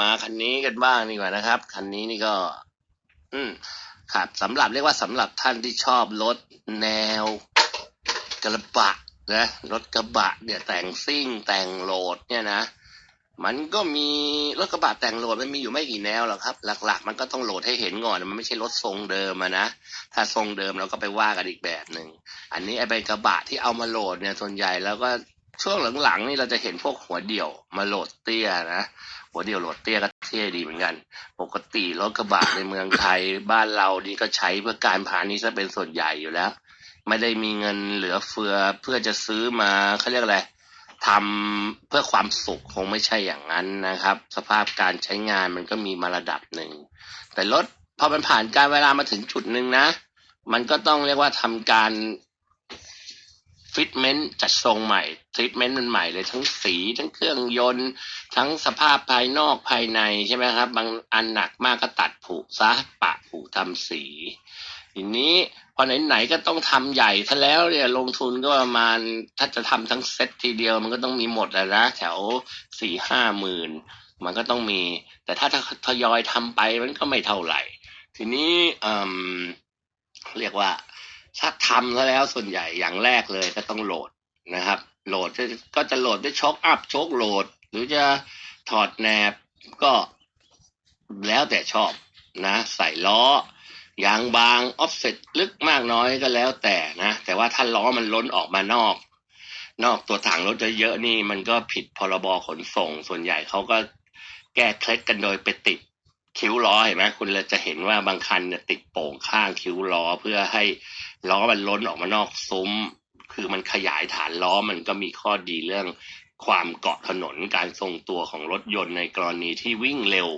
มาคันนี้กันบ้างดีกว่านะครับ คันนี้นี่ก็ อืมครับสำหรับเรียกว่าสำหรับท่านที่ชอบรถแนวกระบะนะรถกระบะเนี่ยแต่งซิ่งแต่งโหลดเนี่ยนะมันก็มีรถกระบะแต่งโหลดมันมีอยู่ไม่กี่แนวหรอกครับ หลัก ๆ มันก็ต้องโหลดให้เห็นก่อนมันไม่ใช่รถทรงเดิมนะถ้าทรงเดิมเราก็ไปว่ากันอีกแบบหนึ่งอันนี้ไอ้เป็นกระบะที่เอามาโหลดเนี่ยส่วนใหญ่แล้วก็ ช่วงหลังๆนี่เราจะเห็นพวกหัวเดี่ยวมาโหลดเตี้ยนะ หัวเดี่ยวโหลดเตี้ยก็เท่ดีเหมือนกัน ปกติรถกระบะในเมืองไทยบ้านเรานี่ก็ใช้เพื่อการพาณิชย์ซะเป็นส่วนใหญ่อยู่แล้ว ไม่ได้มีเงินเหลือเฟือเพื่อจะซื้อมาเขาเรียกอะไรทำเพื่อความสุขคงไม่ใช่อย่างนั้นนะครับ สภาพการใช้งานมันก็มีมาระดับหนึ่ง แต่รถพอมันผ่านการเวลามาถึงจุดหนึ่งนะ มันก็ต้องเรียกว่าทำการ ฟิตเมนต์จัดทรงใหม่ทรีทเมนต์มันใหม่เลยทั้งสีทั้งเครื่องยนต์ ทั้งสภาพภายนอกภายในใช่ไหมครับ บางอันหนักมากก็ตัดผุซะปะผุทำสีทีนี้พอไหนๆก็ต้องทำใหญ่ซะแล้วเนี่ยลงทุนก็ประมาณถ้าจะทำทั้งเซตทีเดียวมันก็ต้องมีหมดแล้วนะแถวสี่ห้าหมื่นมันก็ต้องมี แต่ถ้าทยอยทำไปมันก็ไม่เท่าไหร่ ทีนี้เอ่มเรียกว่า ถ้าทำซะแล้วส่วนใหญ่อย่างแรกเลยก็ต้องโหลดนะครับ โหลดก็จะโหลดด้วยช็อคอัพโชคโหลด หรือจะถอดแหนบก็แล้วแต่ชอบนะ ใส่ล้อยางบางออฟเซ็ตลึกมากน้อยก็แล้วแต่นะ แต่ว่าถ้าล้อมันล้นออกมานอก นอกตัวถังรถเยอะๆนี่มันก็ผิดพรบขนส่ง ส่วนใหญ่เขาก็แก้เคล็ดกันโดยไปติดคิ้วล้อเห็นไหมคุณจะเห็นว่าบางคันเนี่ยติดโป่งข้างคิ้วล้อเพื่อให้ ล้อมันล้นออกมานอกซุ้ม คือมันขยายฐานล้อมันก็มีข้อดีเรื่องความเกาะถนนการทรงตัวของรถยนต์ในกรณีที่วิ่งเร็ว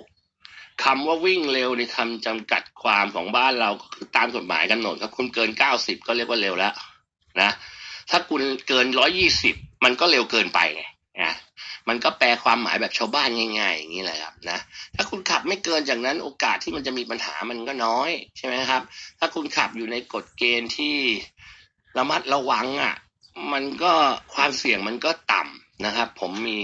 คำว่าวิ่งเร็วในคำจำกัดความของบ้านเราก็คือตามกฎหมายกำหนดถ้าคุณเกินเก้าสิบก็เรียกว่าเร็วแล้วนะถ้าคุณเกินร้อยี่สิบมันก็เร็วเกินไปไงนะมันก็แปลความหมายแบบชาวบ้านง่ายๆอย่างนี้แหละครับนะถ้าคุณขับไม่เกินจากนั้นโอกาสที่มันจะมีปัญหามันก็น้อยใช่ไหมครับ คุณขับอยู่ในกฎเกณฑ์ที่ระมัดระวังอะ มันก็ความเสี่ยงมันก็ต่ำนะครับ ผมมี